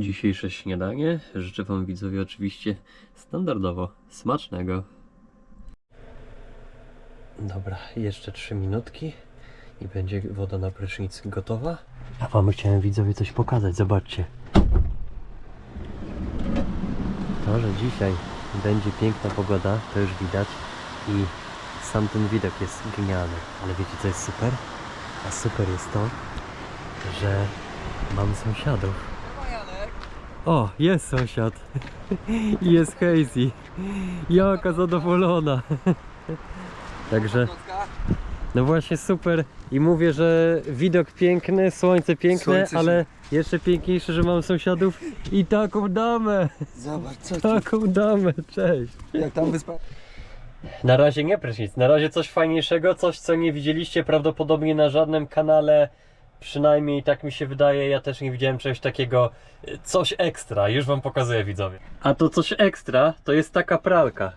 dzisiejsze śniadanie. Życzę Wam widzowie oczywiście standardowo smacznego. Dobra, jeszcze 3 minutki i będzie woda na prysznic gotowa. A Wam chciałem widzowie coś pokazać, zobaczcie. To, że dzisiaj będzie piękna pogoda, to już widać i sam ten widok jest genialny. Ale wiecie co jest super? A super jest to, że mam sąsiadów. O, jest sąsiad. I jest Hazy. Jaka zadowolona. Także, no właśnie super. I mówię, że widok piękny, słońce piękne, Słońce ale jeszcze piękniejsze, że mam sąsiadów i taką damę. Zobacz, co Taką damę, cześć. jak tam wyspa... Na razie nie prysznic, na razie coś fajniejszego, coś co nie widzieliście prawdopodobnie na żadnym kanale. Przynajmniej tak mi się wydaje, ja też nie widziałem czegoś takiego, coś ekstra, już wam pokazuję widzowie. A to coś ekstra to jest taka pralka.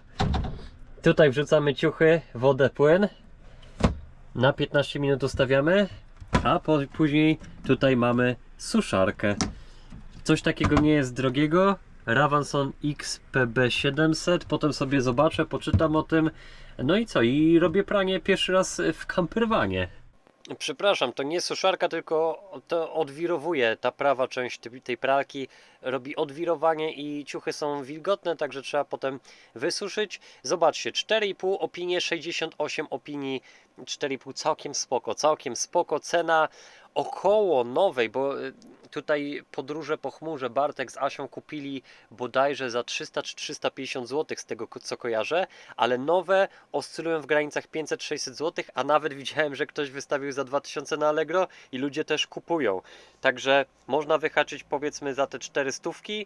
Tutaj wrzucamy ciuchy, wodę, płyn. Na 15 minut ustawiamy, a po, później tutaj mamy suszarkę. Coś takiego nie jest drogiego. Ravanson XPB700. Potem sobie zobaczę, poczytam o tym. No i co? I robię pranie pierwszy raz w kamperwanie. Przepraszam, to nie suszarka, tylko to odwirowuje. Ta prawa część tej- pralki robi odwirowanie i ciuchy są wilgotne, także trzeba potem wysuszyć. Zobaczcie, 4,5 opinie, 68 opinii, 4,5 całkiem spoko, całkiem spoko. Cena około nowej, bo y, tutaj podróże po chmurze Bartek z Asią kupili bodajże za 300 czy 350 zł z tego co kojarzę, ale nowe oscylują w granicach 500-600 zł, a nawet widziałem, że ktoś wystawił za 2000 na Allegro i ludzie też kupują. Także można wyhaczyć powiedzmy za te 400 stówki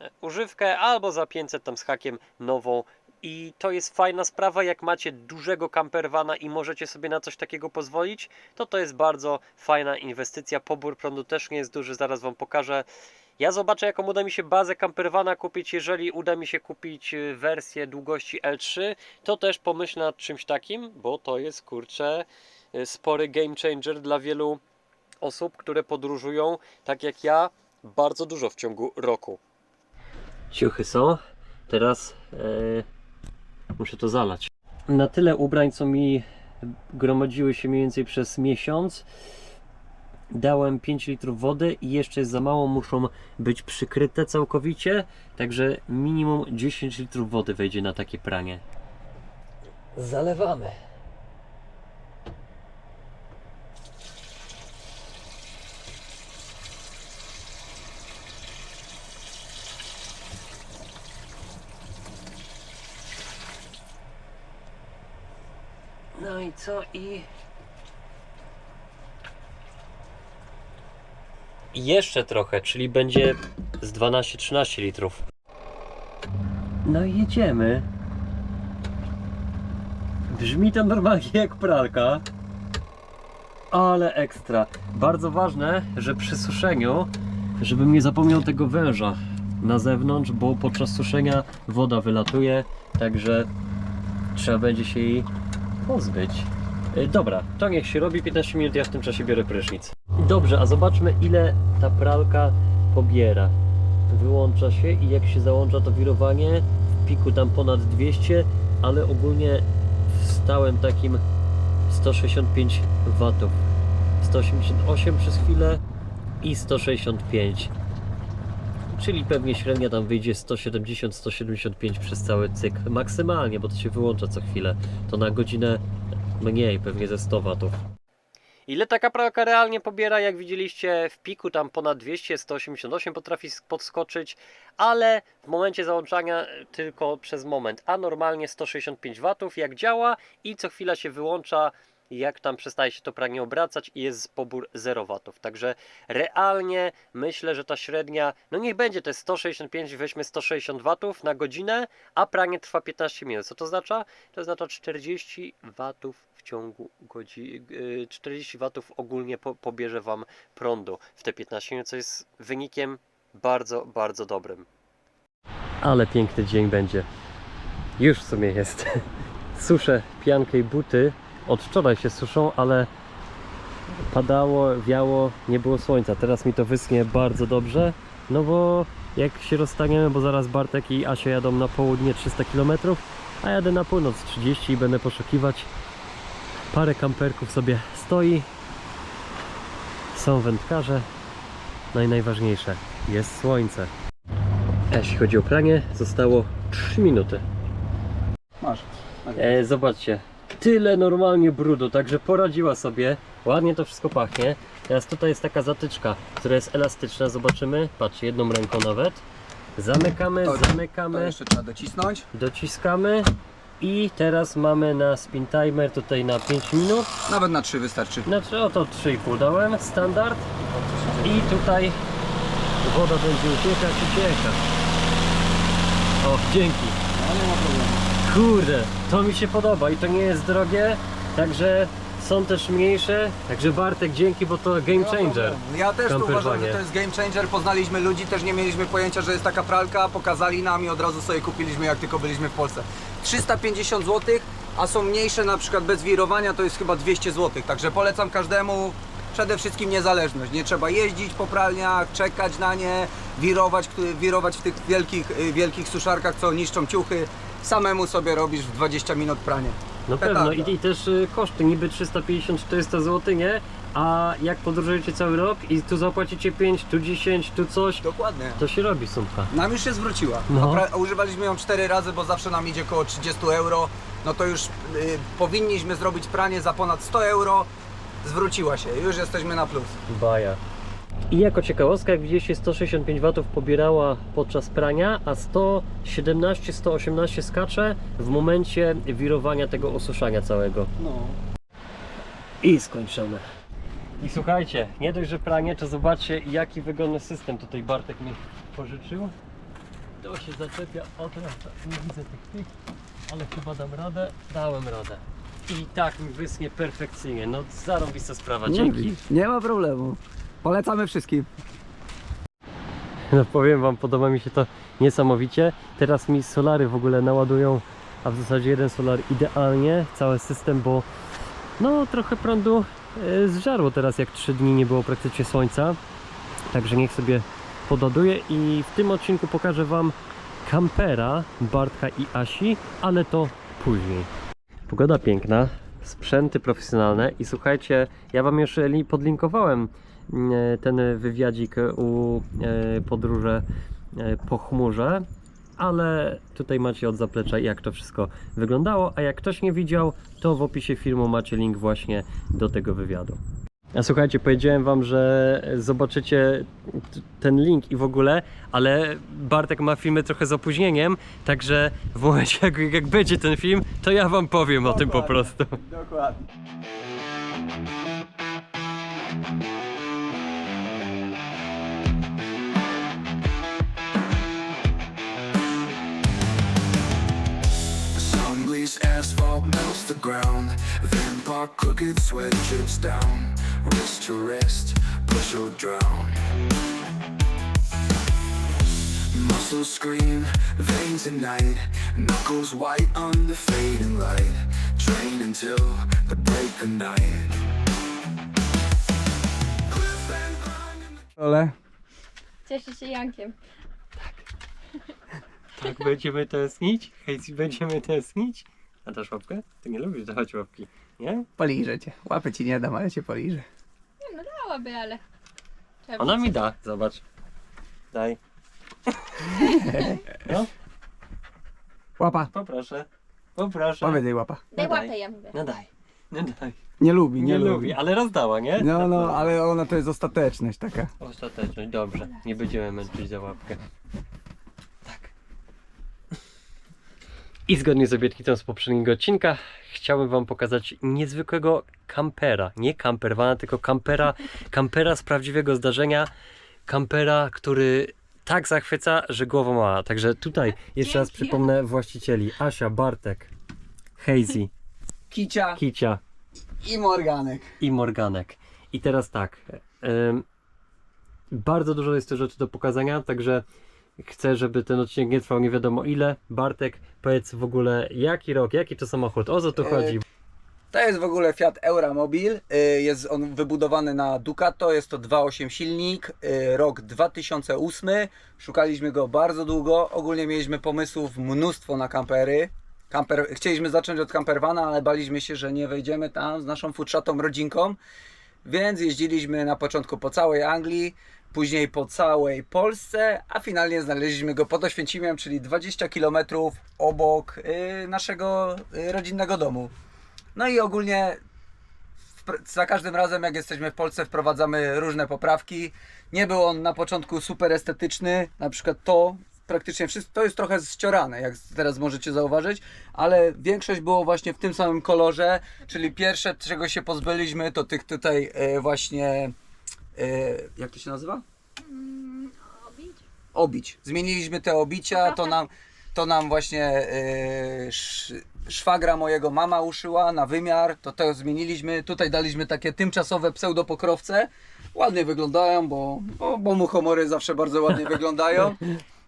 e, używkę albo za 500 tam z hakiem nową i to jest fajna sprawa, jak macie dużego campervana i możecie sobie na coś takiego pozwolić, to to jest bardzo fajna inwestycja. Pobór prądu też nie jest duży, zaraz Wam pokażę. Ja zobaczę, jaką uda mi się bazę campervana kupić. Jeżeli uda mi się kupić y, wersję długości L3, to też pomyślę nad czymś takim, bo to jest kurczę y, spory game changer dla wielu osób, które podróżują, tak jak ja, bardzo dużo w ciągu roku. Ciuchy są. Teraz e, muszę to zalać. Na tyle ubrań, co mi gromadziły się mniej więcej przez miesiąc, dałem 5 litrów wody i jeszcze jest za mało, muszą być przykryte całkowicie, także minimum 10 litrów wody wejdzie na takie pranie. Zalewamy. No i co? I. I Jeszcze trochę, czyli będzie z 12-13 litrów. No i jedziemy. Brzmi to normalnie jak pralka. Ale ekstra. Bardzo ważne, że przy suszeniu, żebym nie zapomniał tego węża na zewnątrz, bo podczas suszenia woda wylatuje, także trzeba będzie się jej pozbyć. Y, Dobra, to niech się robi 15 minut, ja w tym czasie biorę prysznic. Dobrze, a zobaczmy ile ta pralka pobiera. Wyłącza się i jak się załącza to wirowanie, w piku tam ponad 200, ale ogólnie w stałym takim 165 watów. 188 przez chwilę i 165. Czyli pewnie średnia tam wyjdzie 170-175 przez cały cykl. Maksymalnie, bo to się wyłącza co chwilę. To na godzinę mniej, pewnie ze 100 watów. Ile taka pralka realnie pobiera? Jak widzieliście w piku tam ponad 200, 188 potrafi sk- podskoczyć, ale w momencie załączania e, tylko przez moment, a normalnie 165 watów jak działa i co chwila się wyłącza jak tam przestaje się to pranie obracać i jest pobór 0 watów. Także realnie myślę, że ta średnia, no niech będzie to jest 165, weźmy 160 watów na godzinę, a pranie trwa 15 minut. Co to oznacza? To oznacza 40 watów w ciągu godziny, 40 watów ogólnie po, pobierze Wam prądu w te 15 minut, co jest wynikiem bardzo, bardzo dobrym. Ale piękny dzień będzie. Już w sumie jest. Suszę piankę i buty. Od wczoraj się suszą, ale padało, wiało, nie było słońca. Teraz mi to wyschnie bardzo dobrze. No bo jak się rozstaniemy, bo zaraz Bartek i Asia jadą na południe 300 km, a jadę na północ 30 i będę poszukiwać. Parę kamperków sobie stoi. Są wędkarze. No i najważniejsze, jest słońce. A Jeśli chodzi o pranie, zostało 3 minuty. Masz. E, zobaczcie, tyle normalnie brudu, także poradziła sobie. Ładnie to wszystko pachnie. Teraz tutaj jest taka zatyczka, która jest elastyczna. Zobaczymy. Patrzcie, jedną ręką nawet. Zamykamy, To- To zamykamy, jeszcze trzeba docisnąć. dociskamy. I teraz mamy na spin timer tutaj na 5 minut. Nawet na trzy wystarczy. Znaczy oto 3,5 dałem, standard. I tutaj woda będzie uciekać, uciekać. O, dzięki. No nie ma problemu. Kurde, to mi się podoba i to nie jest drogie, także są też mniejsze, także Bartek dzięki, bo to game changer. Ja też Camperwanie. uważam, że to jest game changer. Poznaliśmy ludzi, też nie mieliśmy pojęcia, że jest taka pralka. Pokazali nam i od razu sobie kupiliśmy, jak tylko byliśmy w Polsce. 350 zł, a są mniejsze, na przykład bez wirowania, to jest chyba 200 zł. Także polecam każdemu. Przede wszystkim niezależność. Nie trzeba jeździć po pralniach, czekać na nie, wirować, wirować w tych wielkich, y, wielkich suszarkach, co niszczą ciuchy. Samemu sobie robisz w 20 minut pranie. No Petarda. pewno i, i też y, koszty, niby 350-400 zł, nie? A jak podróżujecie cały rok i tu zapłacicie 5, tu 10, tu coś, Dokładnie. to się robi sumpka. Nam już się zwróciła. No. A pra- a używaliśmy ją 4 razy, bo zawsze nam idzie około 30 euro. No to już y, powinniśmy zrobić pranie za ponad 100 euro. Zwróciła się, już jesteśmy na plus. Baja. I jako ciekawostka, jak widzieliście, 165 W pobierała podczas prania, a 117-118 skacze w momencie wirowania tego osuszania całego. No. I skończone. I słuchajcie, nie dość, że pranie, to zobaczcie jaki wygodny system tutaj Bartek mi pożyczył. To się zaczepia, o teraz nie widzę tych tych, ale chyba dam radę. Dałem radę. I tak mi wysnie perfekcyjnie, no zarąbista sprawa, dzięki. Nie ma problemu. Polecamy wszystkim. No powiem wam, podoba mi się to niesamowicie. Teraz mi solary w ogóle naładują, a w zasadzie jeden solar idealnie, cały system, bo no trochę prądu e, zżarło teraz, jak 3 dni nie było praktycznie słońca. Także niech sobie podładuje i w tym odcinku pokażę wam kampera Bartka i Asi, ale to później. Pogoda piękna, sprzęty profesjonalne i słuchajcie, ja wam już li- podlinkowałem e, ten wywiadzik u e, podróże e, po chmurze, ale tutaj macie od zaplecza jak to wszystko wyglądało, a jak ktoś nie widział, to w opisie filmu macie link właśnie do tego wywiadu. A słuchajcie, powiedziałem wam, że zobaczycie ten link i w ogóle, ale Bartek ma filmy trochę z opóźnieniem, także w momencie jak, jak będzie ten film, to ja wam powiem o tym po prostu. Dokładnie. Asphalt, melts the ground. Then park crooked sweat drips down. Wrist to wrist, push or drown. Muscles scream, veins ignite. Knuckles white under fading light. Train until the break of night. Ale Cieszę się Jankiem. Tak będziemy tęsknić? Hejci, będziemy tęsknić? A dasz łapkę? Ty nie lubisz dawać łapki, nie? poliżę cię. Łapy ci nie dam, ale cię poliżę. Nie no dałaby, ale... Trzeba Ona mi da, zobacz. Daj. No, Łapa. poproszę. Poproszę. Powiedz jej łapa. Daj No daj. łapę, ja mówię. No daj. No daj. Nie lubi, Nie, lubi, ale rozdała, nie? No, no, ale ona to jest ostateczność taka. Ostateczność, dobrze. Nie będziemy męczyć za łapkę. Tak. I zgodnie z obietnicą z poprzedniego odcinka chciałbym Wam pokazać niezwykłego kampera. Nie camperwana, tylko kampera, kampera z prawdziwego zdarzenia. Kampera, który tak zachwyca, że głowa mała. Także tutaj jeszcze raz przypomnę właścicieli. Asia, Bartek, Hazy, Kicia Kicia i Morganek. i Morganek. I teraz tak. em, bardzo dużo jest tu rzeczy do pokazania, także chcę, żeby ten odcinek nie trwał nie wiadomo ile. Bartek, powiedz w ogóle jaki rok, jaki to samochód, o co tu E, chodzi? To jest w ogóle Fiat Euramobil. Y, Jest on wybudowany na Ducato. Jest to 2.8 silnik, y, rok 2008. Szukaliśmy go bardzo długo. Ogólnie mieliśmy pomysłów mnóstwo na kampery. Camper, chcieliśmy zacząć od campervana, ale baliśmy się, że nie wejdziemy tam z naszą futrzatą rodzinką. Więc jeździliśmy na początku po całej Anglii, później po całej Polsce, a finalnie znaleźliśmy go pod Oświęcimiem, czyli 20 km obok y, naszego y, rodzinnego domu. No i ogólnie wpr- za każdym razem, jak jesteśmy w Polsce, wprowadzamy różne poprawki. Nie był on na początku super estetyczny, na przykład to. Praktycznie wszystko to jest trochę zciorane, jak teraz możecie zauważyć, ale większość było właśnie w tym samym kolorze, czyli pierwsze, czego się pozbyliśmy, to tych tutaj e, właśnie, e, jak to się nazywa? Obić? obić. Zmieniliśmy te obicia, to nam, to nam właśnie e, sz, szwagra mojego mama uszyła na wymiar, to to zmieniliśmy. Tutaj daliśmy takie tymczasowe pseudopokrowce. Ładnie wyglądają, bo, bo, bo muchomory zawsze bardzo ładnie wyglądają.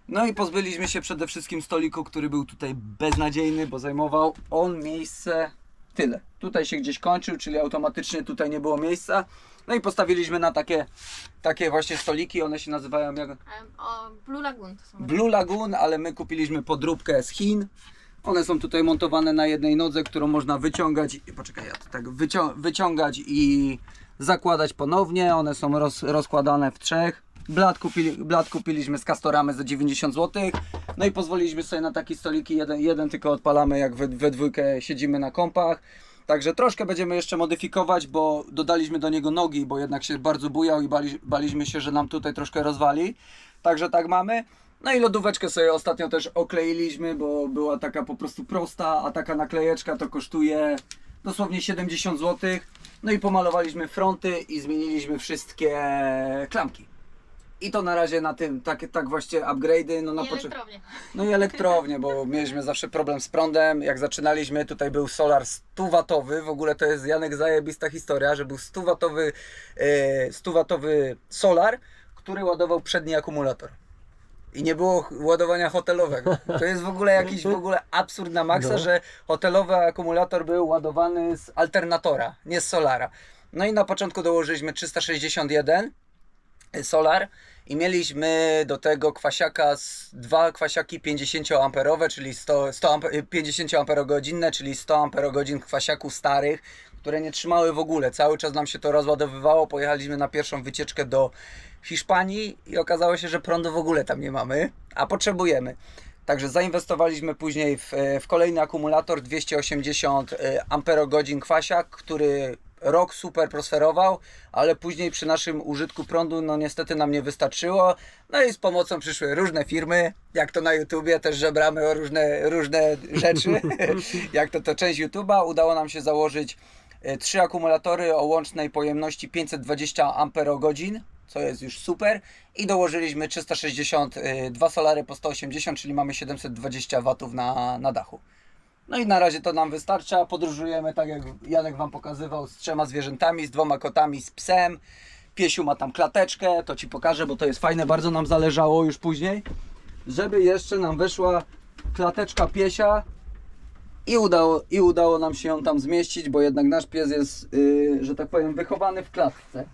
No i pozbyliśmy się przede wszystkim stoliku, który był tutaj beznadziejny, bo zajmował on miejsce tyle. Tutaj się gdzieś kończył, czyli automatycznie tutaj nie było miejsca. No i postawiliśmy na takie, takie właśnie stoliki, one się nazywają jak Em, o, Blue Lagoon to są. Blue Lagoon, ale my kupiliśmy podróbkę z Chin. One są tutaj montowane na jednej nodze, którą można wyciągać. i- Poczekaj, ja to tak wycią- wyciągać i zakładać ponownie. One są roz, rozkładane w trzech. Blat, kupili, blat kupiliśmy z Castoramy za 90 zł. No i pozwoliliśmy sobie na takie stoliki. Jeden, jeden tylko odpalamy, jak we, we dwójkę siedzimy na kąpach. Także troszkę będziemy jeszcze modyfikować, bo dodaliśmy do niego nogi, bo jednak się bardzo bujał i bali, baliśmy się, że nam tutaj troszkę rozwali. Także tak mamy. No i lodóweczkę sobie ostatnio też okleiliśmy, bo była taka po prostu prosta, a taka naklejeczka to kosztuje dosłownie 70 zł. No i pomalowaliśmy fronty i zmieniliśmy wszystkie klamki. I to na razie na tym, tak, tak właśnie upgrade'y, no na I początku. elektrownie. No i elektrownie, bo mieliśmy zawsze problem z prądem. Jak zaczynaliśmy, tutaj był solar 100-watowy. W ogóle to jest Janek zajebista historia, że był 100-watowy, e, 100-watowy solar, który ładował przedni akumulator. I nie było ch- ładowania hotelowego. To jest w ogóle jakiś w ogóle absurd na maksa, No. że hotelowy akumulator był ładowany z alternatora, nie z solara. No i na początku dołożyliśmy 361 solar i mieliśmy do tego kwasiaka dwa kwasiaki 50 amperowe, czyli 100, 100 ampe, 50 amperogodzinne, czyli 100 amperogodzin kwasiaków starych, które nie trzymały w ogóle. Cały czas nam się to rozładowywało. Pojechaliśmy na pierwszą wycieczkę do Hiszpanii i okazało się, że prądu w ogóle tam nie mamy, a potrzebujemy. Także zainwestowaliśmy później w, w kolejny akumulator 280 e, amperogodzin kwasiak, który rok super prosperował, ale później przy naszym użytku prądu no niestety nam nie wystarczyło. No i z pomocą przyszły różne firmy, jak to na YouTubie też żebramy o różne, różne rzeczy, jak to to część YouTuba. Udało nam się założyć e, trzy akumulatory o łącznej pojemności 520 amperogodzin, co jest już super. I dołożyliśmy 360, y, dwa solary po 180, czyli mamy 720 watów na, na dachu. No i na razie to nam wystarcza. Podróżujemy tak jak Janek Wam pokazywał z trzema zwierzętami, z dwoma kotami, z psem. Piesiu ma tam klateczkę, to Ci pokażę, bo to jest fajne. Bardzo nam zależało już później, żeby jeszcze nam weszła klateczka piesia i udało, i udało nam się ją tam zmieścić, bo jednak nasz pies jest, yy, że tak powiem, wychowany w klatce.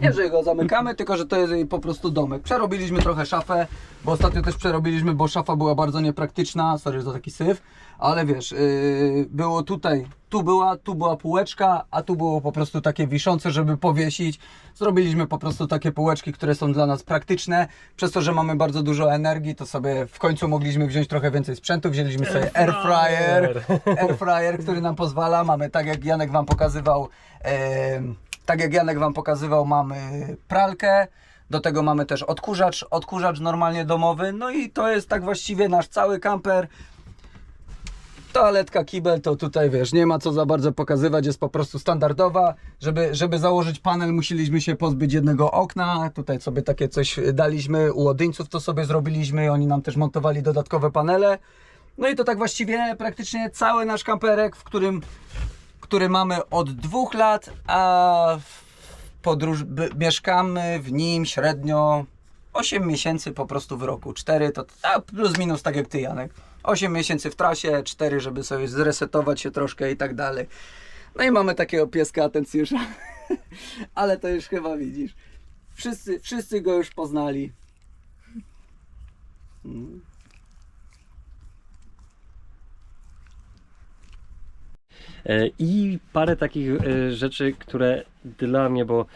Nie, że go zamykamy, tylko że to jest jej po prostu domek. Przerobiliśmy trochę szafę, bo ostatnio też przerobiliśmy, bo szafa była bardzo niepraktyczna. Sorry za taki syf, ale wiesz, yy, było tutaj, tu była, tu była półeczka, a tu było po prostu takie wiszące, żeby powiesić. Zrobiliśmy po prostu takie półeczki, które są dla nas praktyczne. Przez to, że mamy bardzo dużo energii, to sobie w końcu mogliśmy wziąć trochę więcej sprzętu. Wzięliśmy sobie air fryer, air fryer, który nam pozwala. Mamy, tak jak Janek Wam pokazywał, em, tak jak Janek Wam pokazywał, mamy pralkę. Do tego mamy też odkurzacz, odkurzacz normalnie domowy. No i to jest tak właściwie nasz cały kamper. Toaletka, kibel to tutaj wiesz, nie ma co za bardzo pokazywać, jest po prostu standardowa. Żeby, żeby założyć panel, musieliśmy się pozbyć jednego okna. Tutaj sobie takie coś daliśmy, u Odyńców to sobie zrobiliśmy, oni nam też montowali dodatkowe panele. No i to tak właściwie praktycznie cały nasz kamperek, w którym, który mamy od dwóch lat, a podróż, mieszkamy w nim średnio 8 miesięcy po prostu w roku. 4 to a plus minus tak jak ty Janek. 8 miesięcy w trasie, 4 żeby sobie zresetować się troszkę i tak dalej. No i mamy takiego pieska atencjusza. Ale to już chyba widzisz. Wszyscy, wszyscy go już poznali. Mm. E, I parę takich e, rzeczy, które dla mnie, bo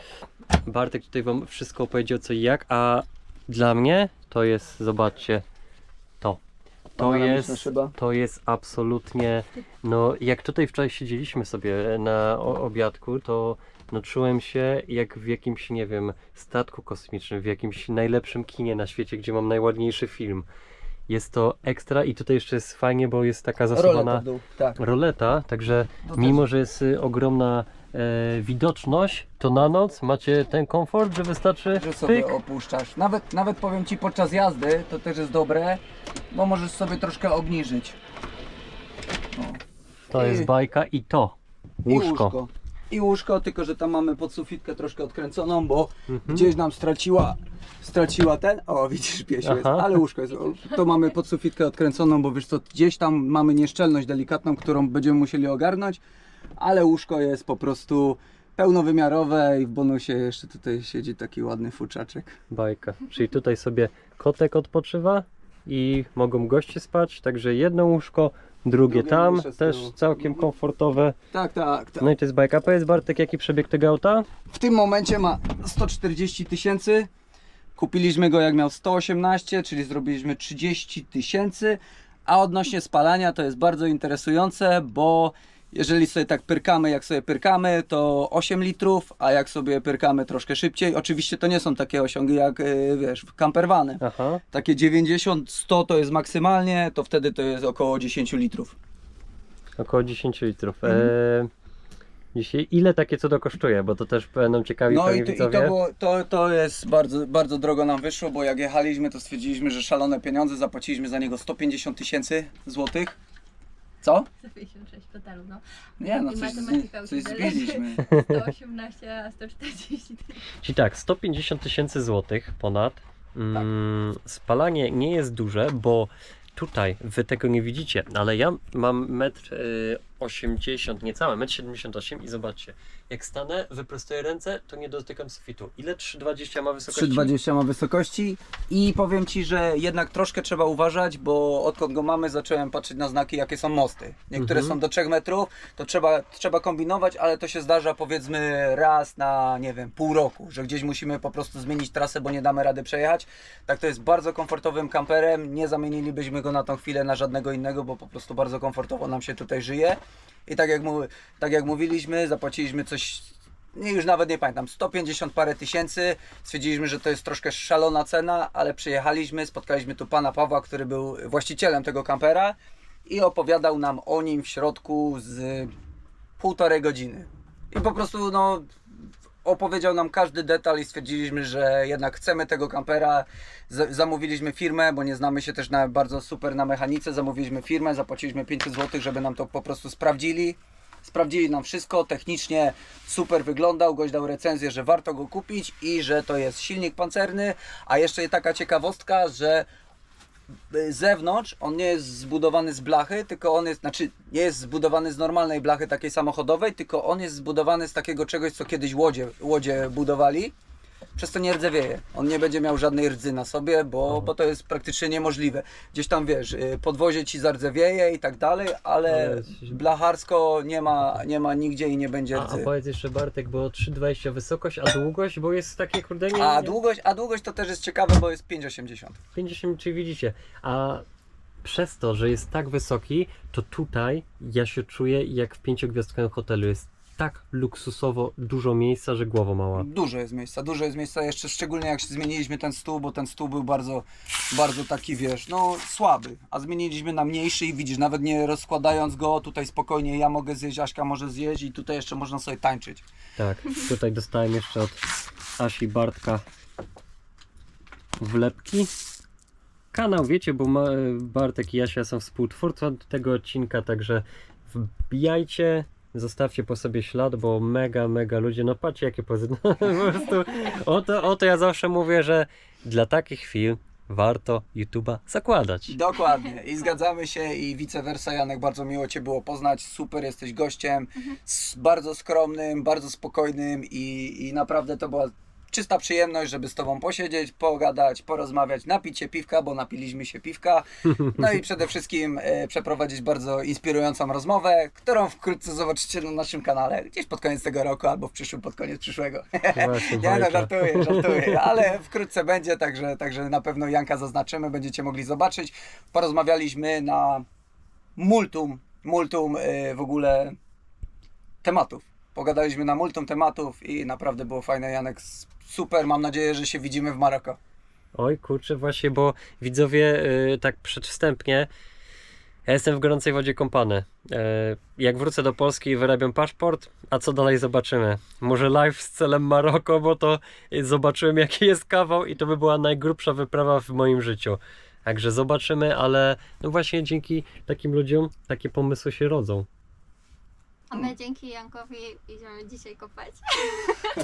Bartek tutaj wam wszystko opowiedział co i jak, a dla mnie to jest, zobaczcie. To jest, to jest absolutnie, no jak tutaj wczoraj siedzieliśmy sobie na obiadku, to no czułem się jak w jakimś, nie wiem, statku kosmicznym, w jakimś najlepszym kinie na świecie, gdzie mam najładniejszy film. Jest to ekstra i tutaj jeszcze jest fajnie, bo jest taka Roleta zasuwana dół, tak. roleta, także To mimo, że jest y, ogromna e, widoczność, to na noc macie ten komfort, że wystarczy Że sobie pyk. opuszczasz. Nawet, nawet powiem Ci podczas jazdy, to też jest dobre, bo możesz sobie troszkę obniżyć. To jest i- bajka i to. I Łóżko. łóżko. I łóżko, tylko że tam mamy podsufitkę troszkę odkręconą, bo Mhm. gdzieś nam straciła straciła ten. O, widzisz, piesiu jest, Aha. ale łóżko jest. To mamy podsufitkę odkręconą, bo wiesz co, gdzieś tam mamy nieszczelność delikatną, którą będziemy musieli ogarnąć, ale łóżko jest po prostu pełnowymiarowe i w bonusie jeszcze tutaj siedzi taki ładny fuczaczek. Bajka. Czyli tutaj sobie kotek odpoczywa i mogą goście spać, także jedno łóżko, drugie Drugie tam, mniejsze z też tyłu. całkiem komfortowe. Tak, tak, tak. No i to jest bajka. Powiedz Bartek, jaki przebieg tego auta? W tym momencie ma 140 tysięcy. Kupiliśmy go jak miał 118, czyli zrobiliśmy 30 tysięcy. A odnośnie spalania to jest bardzo interesujące, bo jeżeli sobie tak pyrkamy, jak sobie pyrkamy, to 8 litrów, a jak sobie pyrkamy troszkę szybciej, oczywiście to nie są takie osiągi jak yy, wiesz, w campervany. Aha. Takie 90-100 to jest maksymalnie, to wtedy to jest około 10 litrów. Około 10 litrów. Mhm. E, dzisiaj ile takie cudo kosztuje? Bo to też będą ciekawi No i, to, i widzowie. to, było, to, to jest bardzo, bardzo drogo nam wyszło, bo jak jechaliśmy, to stwierdziliśmy, że szalone pieniądze, zapłaciliśmy za niego 150 tysięcy złotych. Co? 156 w totalu, no. Nie no, I coś, matematyka z, coś już tyle. zbiliśmy. 118, a 140. Czyli tak, 150 tysięcy złotych ponad. Mm, Spalanie nie jest duże, bo tutaj wy tego nie widzicie, ale ja mam metr y, 80, niecałe, metr 78 i zobaczcie, jak stanę, wyprostuję ręce, to nie dotykam sufitu. Ile 3,20 ma wysokości? 3,20 ma wysokości i powiem Ci, że jednak troszkę trzeba uważać, bo odkąd go mamy zacząłem patrzeć na znaki jakie są mosty. Niektóre Mhm. są do 3 metrów, to trzeba, trzeba kombinować, ale to się zdarza powiedzmy raz na nie wiem pół roku, że gdzieś musimy po prostu zmienić trasę, bo nie damy rady przejechać. Tak to jest bardzo komfortowym kamperem, nie zamienilibyśmy go na tą chwilę na żadnego innego, bo po prostu bardzo komfortowo nam się tutaj żyje. I tak jak, tak jak mówiliśmy, zapłaciliśmy coś nie, już nawet nie pamiętam, 150 parę tysięcy. Stwierdziliśmy, że to jest troszkę szalona cena, ale przyjechaliśmy, spotkaliśmy tu pana Pawła, który był właścicielem tego kampera i opowiadał nam o nim w środku z półtorej godziny. I po prostu no, opowiedział nam każdy detal i stwierdziliśmy, że jednak chcemy tego kampera. Z- zamówiliśmy firmę, bo nie znamy się też na bardzo super na mechanice. Zamówiliśmy firmę, zapłaciliśmy 500 zł, żeby nam to po prostu sprawdzili. Sprawdzili nam wszystko, technicznie super wyglądał, gość dał recenzję, że warto go kupić i że to jest silnik pancerny, a jeszcze taka ciekawostka, że zewnątrz on nie jest zbudowany z blachy, tylko on jest, znaczy nie jest zbudowany z normalnej blachy takiej samochodowej, tylko on jest zbudowany z takiego czegoś, co kiedyś łodzie, łodzie budowali. Przez to nie rdzewieje. On nie będzie miał żadnej rdzy na sobie, bo, bo to jest praktycznie niemożliwe. Gdzieś tam wiesz, y, podwozie ci zardzewieje i tak dalej, ale Ale- blacharsko nie ma, nie ma nigdzie i nie będzie A, a rdzy. powiedz jeszcze Bartek, bo 3,20 wysokość, a długość, bo jest takie kurde nie, A długość, a długość to też jest ciekawe, bo jest 5,80. 50, czy widzicie, a przez to, że jest tak wysoki, to tutaj ja się czuję jak w pięciogwiazdkowym hotelu. Jest tak luksusowo dużo miejsca, że głowa mała. Dużo jest miejsca, dużo jest miejsca, jeszcze szczególnie jak się zmieniliśmy ten stół, bo ten stół był bardzo, bardzo taki, wiesz, no słaby, a zmieniliśmy na mniejszy i widzisz, nawet nie rozkładając go, tutaj spokojnie ja mogę zjeść, Aśka może zjeść i tutaj jeszcze można sobie tańczyć. Tak, tutaj dostałem jeszcze od Asi Bartka wlepki. Kanał, wiecie, bo ma, Bartek i Jasia są współtwórcą tego odcinka, także wbijajcie, zostawcie po sobie ślad, bo mega, mega ludzie, no patrzcie jakie pozy, no, po prostu, o to, o to ja zawsze mówię, że dla takich chwil warto YouTube'a zakładać. Dokładnie. I zgadzamy się i vice versa. Janek, bardzo miło Cię było poznać. Super, jesteś gościem. S- bardzo skromnym, bardzo spokojnym i, i naprawdę to była czysta przyjemność, żeby z Tobą posiedzieć, pogadać, porozmawiać, napić się piwka, bo napiliśmy się piwka. No i przede wszystkim e, przeprowadzić bardzo inspirującą rozmowę, którą wkrótce zobaczycie na naszym kanale. Gdzieś pod koniec tego roku albo w przyszłym, pod koniec przyszłego. Właśnie, Nie no, żartuję, żartuję, ale wkrótce będzie, także, także na pewno Janka zaznaczymy, będziecie mogli zobaczyć. Porozmawialiśmy na multum, multum y, w ogóle tematów. Pogadaliśmy na multum tematów i naprawdę było fajne. Janek, super, mam nadzieję, że się widzimy w Maroko. Oj kurczę, właśnie, bo widzowie, yy, tak przedwstępnie, ja jestem w gorącej wodzie kąpany. Yy, jak wrócę do Polski i wyrabiam paszport, a co dalej zobaczymy? Może live z celem Maroko, bo to zobaczyłem jaki jest kawał i to by była najgrubsza wyprawa w moim życiu. Także zobaczymy, ale no właśnie dzięki takim ludziom takie pomysły się rodzą. A my dzięki Jankowi idziemy dzisiaj kopać.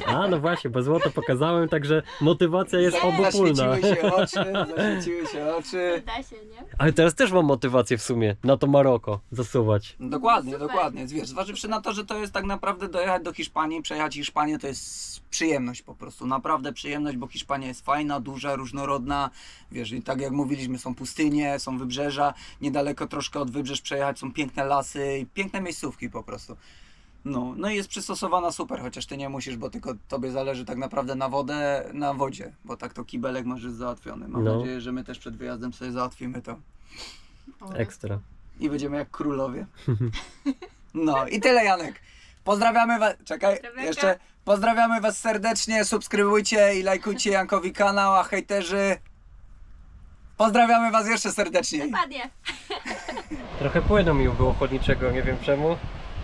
A no właśnie, bo złoto pokazałem, także motywacja jest Nie. obopólna. Zaświeciły się oczy, zaświeciły się oczy. Da się, nie? Ale teraz też mam motywację w sumie na to Maroko zasuwać. Dokładnie, Super. dokładnie. Wiesz, zważywszy na to, że to jest tak naprawdę dojechać do Hiszpanii, przejechać Hiszpanię, to jest przyjemność po prostu. Naprawdę przyjemność, bo Hiszpania jest fajna, duża, różnorodna. Wiesz, i tak jak mówiliśmy, są pustynie, są wybrzeża. Niedaleko troszkę od wybrzeż przejechać są piękne lasy i piękne miejscówki po prostu. No, no i jest przystosowana super, chociaż ty nie musisz, bo tylko tobie zależy tak naprawdę na wodę, na wodzie, bo tak to kibelek masz już załatwiony. Mam No. nadzieję, że my też przed wyjazdem sobie załatwimy to Ekstra. i będziemy jak królowie. No i tyle Janek. Pozdrawiamy was. Czekaj, Pozdrawiam. jeszcze pozdrawiamy was serdecznie. Subskrybujcie i lajkujcie Jankowi kanał, a hejterzy. Pozdrawiamy was jeszcze serdecznie. Dokładnie. Trochę płynu mi było chłodniczego, nie wiem czemu.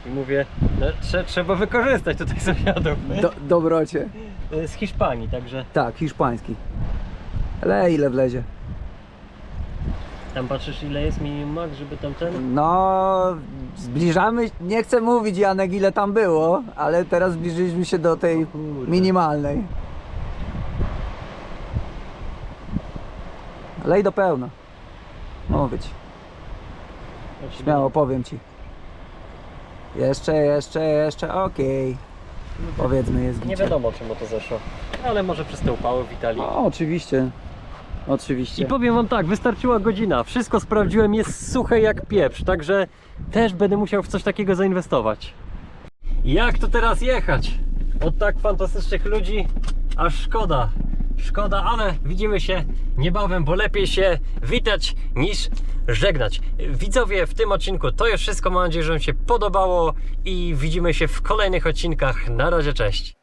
I mówię, no, trze, trzeba wykorzystać tutaj sąsiadów. Do, dobrocie. Z Hiszpanii, także Tak, hiszpański. Ale ile wlezie? tam patrzysz ile jest minimum max, żeby tam ten... No, zbliżamy, nie chcę mówić Janek ile tam było, ale teraz zbliżyliśmy się do tej minimalnej. Lej do pełna. Mówić. Śmiało powiem ci. Jeszcze, jeszcze, jeszcze, okej. Powiedzmy jest Nie gicie. wiadomo czemu to zeszło. Ale może przez te upały witali. O, oczywiście. Oczywiście. I powiem wam tak, wystarczyła godzina. Wszystko sprawdziłem, jest suche jak pieprz, także też będę musiał w coś takiego zainwestować. Jak to teraz jechać? Od tak fantastycznych ludzi, aż szkoda. Szkoda, ale widzimy się niebawem, bo lepiej się witać niż żegnać. Widzowie, w tym odcinku to już wszystko. Mam nadzieję, że Wam się podobało i widzimy się w kolejnych odcinkach. Na razie, cześć.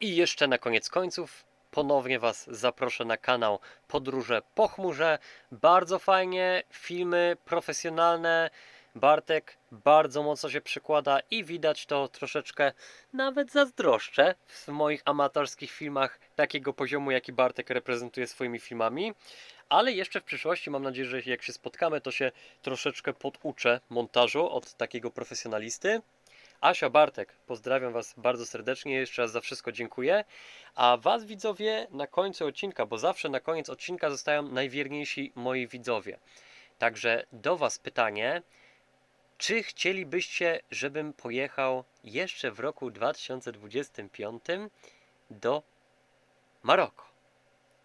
I jeszcze na koniec końców ponownie Was zaproszę na kanał Podróże po chmurze. Bardzo fajnie, filmy profesjonalne. Bartek bardzo mocno się przykłada i widać to troszeczkę nawet zazdroszczę w moich amatorskich filmach takiego poziomu, jaki Bartek reprezentuje swoimi filmami. Ale jeszcze w przyszłości mam nadzieję, że jak się spotkamy, to się troszeczkę poduczę montażu od takiego profesjonalisty. Asia, Bartek, pozdrawiam Was bardzo serdecznie, jeszcze raz za wszystko dziękuję. A Was widzowie na końcu odcinka, bo zawsze na koniec odcinka zostają najwierniejsi moi widzowie. Także do Was pytanie, czy chcielibyście, żebym pojechał jeszcze w roku 2025 do Maroko?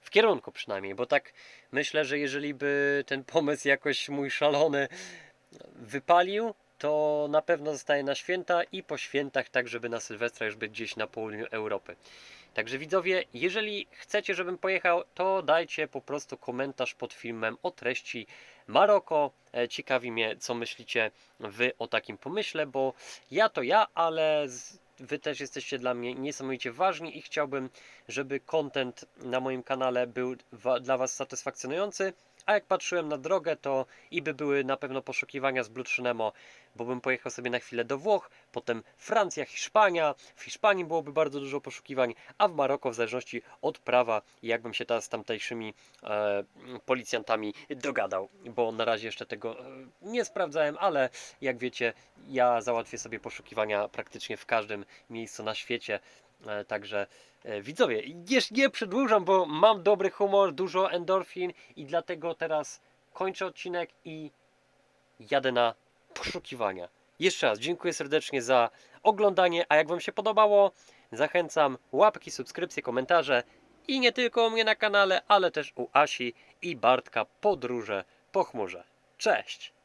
W kierunku przynajmniej, bo tak myślę, że jeżeli by ten pomysł jakoś mój szalony wypalił, to na pewno zostaje na święta i po świętach, tak żeby na Sylwestra już być gdzieś na południu Europy. Także widzowie, jeżeli chcecie, żebym pojechał, to dajcie po prostu komentarz pod filmem o treści Maroko. E, Ciekawi mnie, co myślicie wy o takim pomyśle, bo ja to ja, ale wy też jesteście dla mnie niesamowicie ważni i chciałbym, żeby content na moim kanale był dla was satysfakcjonujący. A jak patrzyłem na drogę, to i by były na pewno poszukiwania z Blood Nemo, bo bym pojechał sobie na chwilę do Włoch, potem Francja, Hiszpania. W Hiszpanii byłoby bardzo dużo poszukiwań, a w Maroko w zależności od prawa, jakbym się teraz z tamtejszymi e, policjantami dogadał, bo na razie jeszcze tego e, nie sprawdzałem, ale jak wiecie, ja załatwię sobie poszukiwania praktycznie w każdym miejscu na świecie. E, Także e, widzowie, jeszcze nie przedłużam, bo mam dobry humor, dużo endorfin i dlatego teraz kończę odcinek i jadę na poszukiwania. Jeszcze raz dziękuję serdecznie za oglądanie, a jak Wam się podobało, zachęcam łapki, subskrypcje, komentarze i nie tylko u mnie na kanale, ale też u Asi i Bartka podróże po chmurze. Cześć!